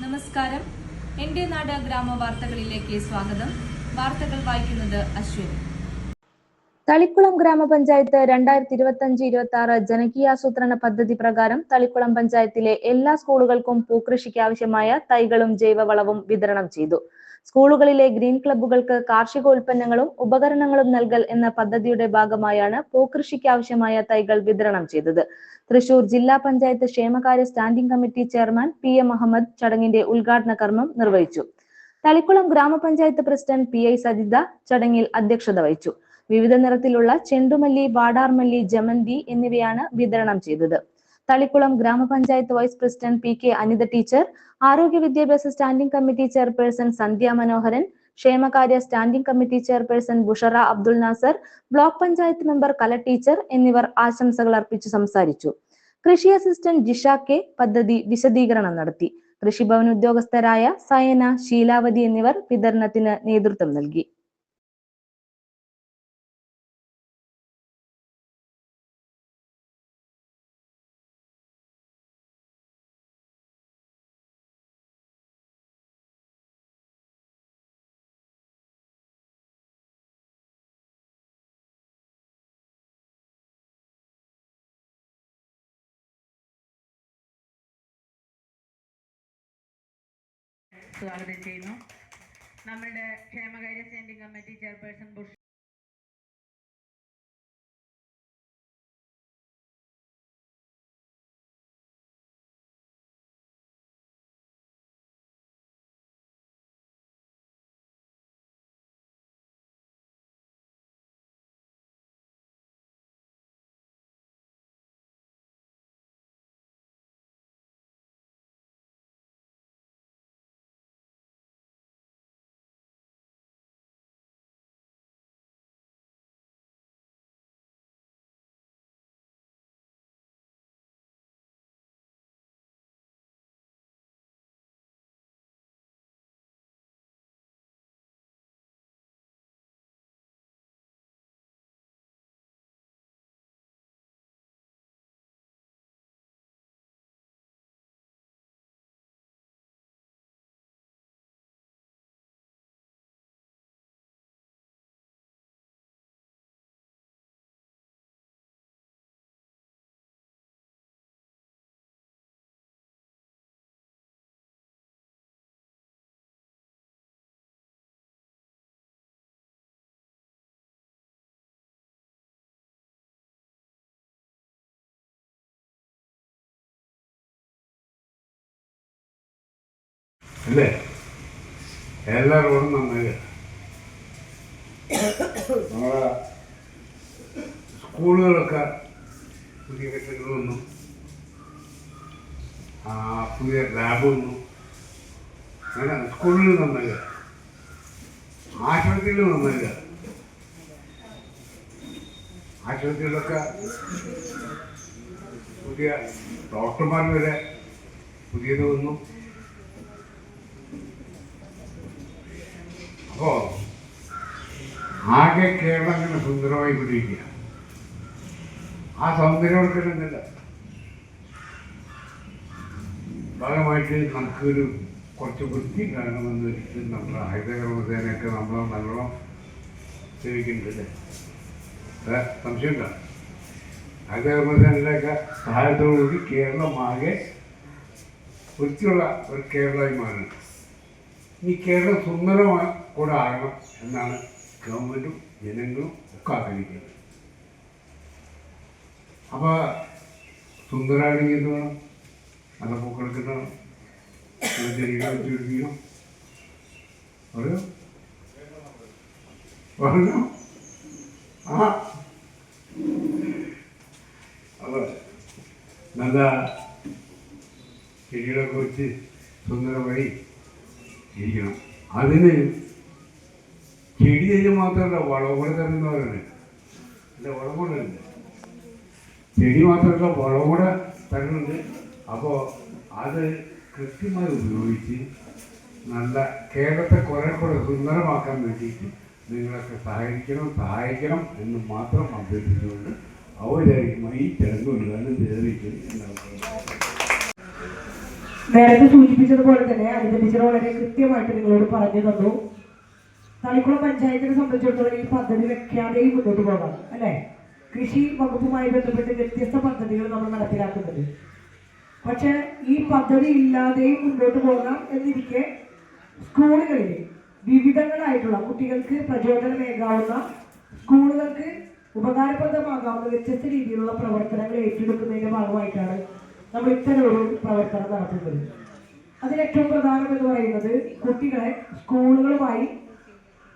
നമസ്കാരം. എന്റെ നാട് ഗ്രാമ വാർത്തകളിലേക്ക് സ്വാഗതം. വാർത്തകൾ വായിക്കുന്നത് അശ്വിനി തളിക്കുളം ഗ്രാമപഞ്ചായത്ത് രണ്ടായിരത്തി ഇരുപത്തി അഞ്ച് ഇരുപത്തി ആറ് ജനകീയാസൂത്രണ പദ്ധതി പ്രകാരം തളിക്കുളം പഞ്ചായത്തിലെ എല്ലാ സ്കൂളുകൾക്കും പൂക്കൃഷിക്ക് ആവശ്യമായ തൈകളും ജൈവവളവും വിതരണം ചെയ്തു. സ്കൂളുകളിലെ ഗ്രീൻ ക്ലബ്ബുകൾക്ക് കാർഷികോൽപ്പന്നങ്ങളും ഉപകരണങ്ങളും നൽകൽ എന്ന പദ്ധതിയുടെ ഭാഗമായാണ് പൂക്കൃഷിക്ക് ആവശ്യമായ തൈകൾ വിതരണം ചെയ്തത്. തൃശൂർ ജില്ലാ പഞ്ചായത്ത് ക്ഷേമകാര്യ standing committee chairman P M Ahammed ചടങ്ങിന്റെ ഉദ്ഘാടന കർമ്മം നിർവഹിച്ചു. തളിക്കുളം ഗ്രാമപഞ്ചായത്ത് പ്രസിഡന്റ് പി ഐ സജിത ചടങ്ങിൽ അധ്യക്ഷത വഹിച്ചു. വിവിധ നിറത്തിലുള്ള ചെണ്ടുമല്ലി വാടാർമല്ലി ജമന്തി എന്നിവയാണ് വിതരണം ചെയ്തത്. തളിക്കുളം ഗ്രാമപഞ്ചായത്ത് vice president P K Anitha teacher ആരോഗ്യ വിദ്യാഭ്യാസ standing committee chairperson Sandhya Manoharan ക്ഷേമകാര്യ standing committee chairperson Bushara Abdul Nasar block panchayat member Kala teacher എന്നിവർ ആശംസകൾ അർപ്പിച്ചു സംസാരിച്ചു. കൃഷി അസിസ്റ്റന്റ് ജിഷ കെ പദ്ധതി വിശദീകരണം നടത്തി. കൃഷിഭവൻ ഉദ്യോഗസ്ഥരായ സയന ശീലാവതി എന്നിവർ വിതരണത്തിന് നേതൃത്വം നൽകി. സ്വാഗതം ചെയ്യുന്നു. നമ്മുടെ ക്ഷേമകാര്യ സ്റ്റാൻഡിംഗ് കമ്മിറ്റി ചെയർപേഴ്സൺ ബുഷ് അല്ലേ? എല്ലാ റോഡും നന്നായി നമ്മളെ സ്കൂളുകളൊക്കെ പുതിയ കെട്ടിടങ്ങൾ വന്നു. പുതിയ ലാബ് വന്നു. അങ്ങനെ സ്കൂളിൽ നന്നായി ആശുപത്രിയിൽ നന്നായി ആശുപത്രിയിലൊക്കെ പുതിയ ഡോക്ടർമാർ വരെ പുതിയത് വന്നു. അപ്പോ ആകെ കേരളം സുന്ദരമായി പിടിക്കുക ആ സൗന്ദര്യവൽക്കരണത്തില്ല ഭാഗമായിട്ട് നമുക്കൊരു കുറച്ച് വൃത്തി കാണണമെന്ന് വെച്ചിട്ട് നമ്മുടെ ഹരിതകർമ്മസേനയൊക്കെ നമ്മൾ നല്ലോണം സേവിക്കുന്നുണ്ടല്ലേ? സംശയമുണ്ടോ ഹരിതകർമ്മസേനയുടെയൊക്കെ സഹായത്തോടുകൂടി കേരളം ആകെ വൃത്തിയുള്ള ഒരു കേരളമായി മാറണം ഈ കേരളം സുന്ദരമായി കൂടെ ആകണം എന്നാണ് ഗവൺമെന്റും ജനങ്ങളും ഒക്കെ ആഗ്രഹിക്കുന്നത്. അപ്പോൾ സുന്ദരമാണെങ്കിൽ എന്ത് വേണം? നല്ല പൂക്കളൊക്കെ വേണം നല്ല പറയോ. പറഞ്ഞോ ആ. അപ്പോൾ നല്ല ചെടികളെ കുറിച്ച് സുന്ദരമായി ഇരിക്കണം. അതിന് ചെടി ചെയ്ത് മാത്രമല്ല വളവുകൾ തരുന്നവരാണ്. അല്ല വളകൂടെ ഉണ്ട് ചെടി മാത്രമല്ല വളവുകൂടെ തരുന്നുണ്ട്. അപ്പോൾ അത് കൃത്യമായി ഉപയോഗിച്ച് നല്ല കേരളത്തെ കുറെ കൂടെ സുന്ദരമാക്കാൻ വേണ്ടിയിട്ട് നിങ്ങളൊക്കെ സഹായിക്കണം സഹായിക്കണം എന്ന് മാത്രം അഭ്യർത്ഥിച്ചുകൊണ്ട് ഔപചാരികമായി ഈ ചടങ്ങ് ഉദ്ഘാടനം ചെയ്തിരിക്കുന്നു എന്നാണ് നേരത്തെ സൂചിപ്പിച്ചതുപോലെ തന്നെ അനിത ടീച്ചർ വളരെ കൃത്യമായിട്ട് നിങ്ങളോട് പറഞ്ഞു തന്നു. തളിക്കുളം പഞ്ചായത്തിനെ സംബന്ധിച്ചിടത്തോളം ഈ പദ്ധതി വെക്കാതെയും മുന്നോട്ട് പോകാം അല്ലെ? കൃഷി വകുപ്പുമായി ബന്ധപ്പെട്ട് വ്യത്യസ്ത പദ്ധതികൾ നമ്മൾ നടപ്പിലാക്കുന്നുണ്ട്. പക്ഷെ ഈ പദ്ധതി ഇല്ലാതെയും മുന്നോട്ട് പോകാം എന്നിരിക്കെ സ്കൂളുകളിൽ വിവിധങ്ങളായിട്ടുള്ള കുട്ടികൾക്ക് പ്രചോദനമേകാവുന്ന സ്കൂളുകൾക്ക് ഉപകാരപ്രദമാകാവുന്ന വ്യത്യസ്ത രീതിയിലുള്ള പ്രവർത്തനങ്ങൾ ഏറ്റെടുക്കുന്നതിന്റെ ഭാഗമായിട്ടാണ് നമ്മൾ ഇത്തരം ഒരു പ്രവർത്തനം നടത്തുന്നത്. അതിൽ ഏറ്റവും പ്രധാനം എന്ന് പറയുന്നത് കുട്ടികളെ സ്കൂളുകളുമായി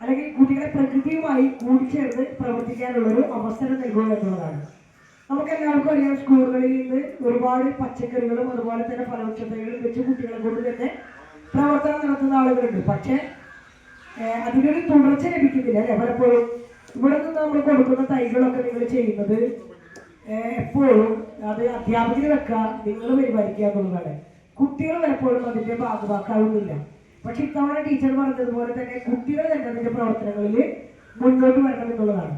അല്ലെങ്കിൽ കുട്ടികളെ പ്രകൃതിയുമായി കൂടിച്ചേർന്ന് പ്രവർത്തിക്കാനുള്ള ഒരു അവസരം നൽകുക എന്നുള്ളതാണ്. നമുക്ക് എല്ലാവർക്കും അറിയാം സ്കൂളുകളിൽ നിന്ന് ഒരുപാട് പച്ചക്കറികളും അതുപോലെ തന്നെ ഫലവൃക്ഷതകളും വെച്ച് കുട്ടികളെ കൊണ്ട് തന്നെ പ്രവർത്തനം നടത്തുന്ന ആളുകളുണ്ട്. പക്ഷേ അതിനൊരു തുടർച്ച ലഭിക്കുന്നില്ല. അല്ലെ പലപ്പോഴും ഇവിടെ നിന്ന് നമ്മൾ കൊടുക്കുന്ന തൈകളൊക്കെ നിങ്ങൾ ചെയ്യുന്നത് എപ്പോഴും അത് അധ്യാപകര് വെക്കുക നിങ്ങൾ പരിപാലിക്കുക എന്നുള്ളതാണ്. കുട്ടികൾ പലപ്പോഴും അതിന്റെ ഭാഗമാക്കാവുന്നില്ല പക്ഷെ ഇത്തവണ ടീച്ചർ പറഞ്ഞതുപോലെ തന്നെ കുട്ടികൾ തന്നെ അതിന്റെ പ്രവർത്തനങ്ങളിൽ മുന്നോട്ട് വരണം എന്നുള്ളതാണ്.